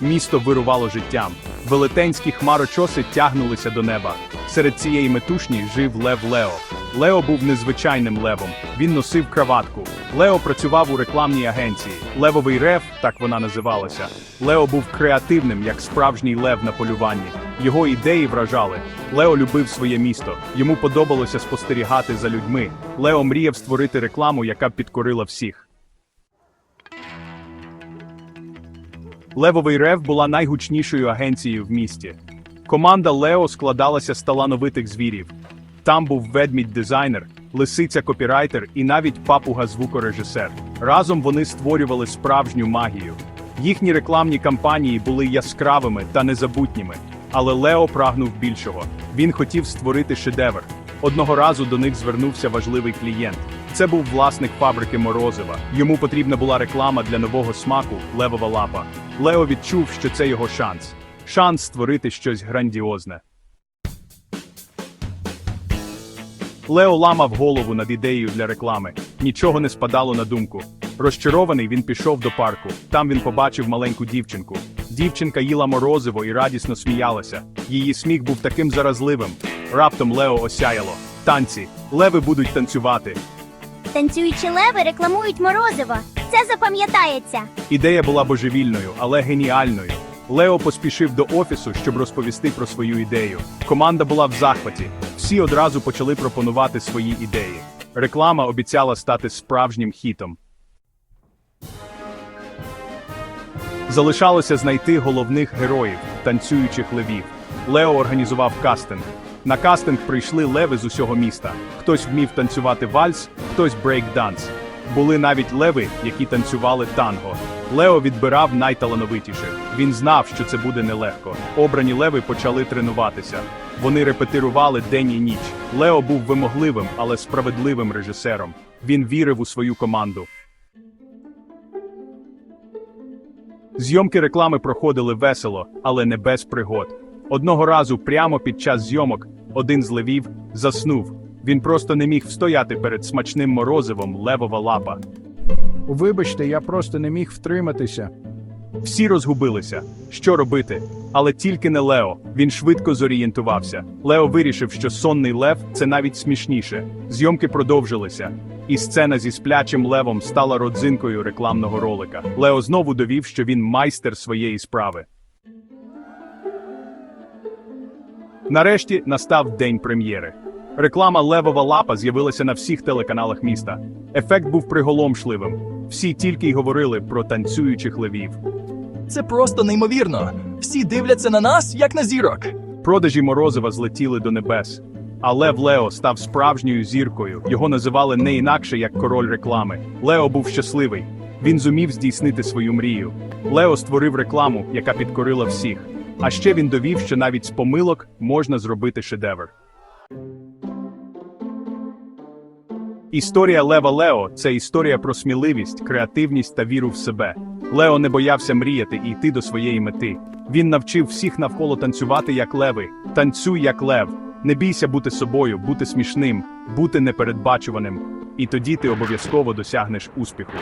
Місто вирувало життям. Велетенські хмарочоси тягнулися до неба. Серед цієї метушні жив Лев Лео. Лео був незвичайним левом. Він носив краватку. Лео працював у рекламній агенції. Левовий рев, так вона називалася. Лео був креативним, як справжній лев на полюванні. Його ідеї вражали. Лео любив своє місто. Йому подобалося спостерігати за людьми. Лео мріяв створити рекламу, яка б підкорила всіх. Левовий рев була найгучнішою агенцією в місті. Команда Лео складалася з талановитих звірів. Там був ведмідь-дизайнер, лисиця копірайтер і навіть папуга звукорежисер. Разом вони створювали справжню магію. Їхні рекламні кампанії були яскравими та незабутніми. Але Лео прагнув більшого. Він хотів створити шедевр. Одного разу до них звернувся важливий клієнт. Це був власник фабрики Морозива. Йому потрібна була реклама для нового смаку левова лапа. Лео відчув, що це його шанс. Шанс створити щось грандіозне. Лео ламав голову над ідеєю для реклами. Нічого не спадало на думку. Розчарований він пішов до парку. Там він побачив маленьку дівчинку. Дівчинка їла морозиво і радісно сміялася. Її сміх був таким заразливим. Раптом Лео осяяло. Танці. Леви будуть танцювати. Танцюючі леви рекламують морозиво. Це запам'ятається. Ідея була божевільною, але геніальною. Лео поспішив до офісу, щоб розповісти про свою ідею. Команда була в захваті. Всі одразу почали пропонувати свої ідеї. Реклама обіцяла стати справжнім хітом. Залишалося знайти головних героїв, танцюючих левів. Лео організував кастинг. На кастинг прийшли леви з усього міста. Хтось вмів танцювати вальс, хтось брейк-данс. Були навіть леви, які танцювали танго. Лео відбирав найталановитіших. Він знав, що це буде нелегко. Обрані леви почали тренуватися. Вони репетирували день і ніч. Лео був вимогливим, але справедливим режисером. Він вірив у свою команду. Зйомки реклами проходили весело, але не без пригод. Одного разу, прямо під час зйомок, один з левів заснув. Він просто не міг встояти перед смачним морозивом левова лапа. Вибачте, я просто не міг втриматися. Всі розгубилися. Що робити? Але тільки не Лео. Він швидко зорієнтувався. Лео вирішив, що сонний лев це навіть смішніше. Зйомки продовжилися. І сцена зі сплячим левом стала родзинкою рекламного ролика. Лео знову довів, що він майстер своєї справи. Нарешті настав день прем'єри. Реклама Левова лапа з'явилася на всіх телеканалах міста. Ефект був приголомшливим. Всі тільки й говорили про танцюючих левів. Це просто неймовірно. Всі дивляться на нас, як на зірок. Продажі Морозива злетіли до небес. А Лев Лео став справжньою зіркою. Його називали не інакше як король реклами. Лео був щасливий. Він зумів здійснити свою мрію. Лео створив рекламу, яка підкорила всіх. А ще він довів, що навіть з помилок можна зробити шедевр. Історія Лева Лео це історія про сміливість, креативність та віру в себе. Лео не боявся мріяти і йти до своєї мети. Він навчив всіх навколо танцювати як леви. Танцюй як лев. Не бійся бути собою, бути смішним, бути непередбачуваним. І тоді ти обов'язково досягнеш успіху.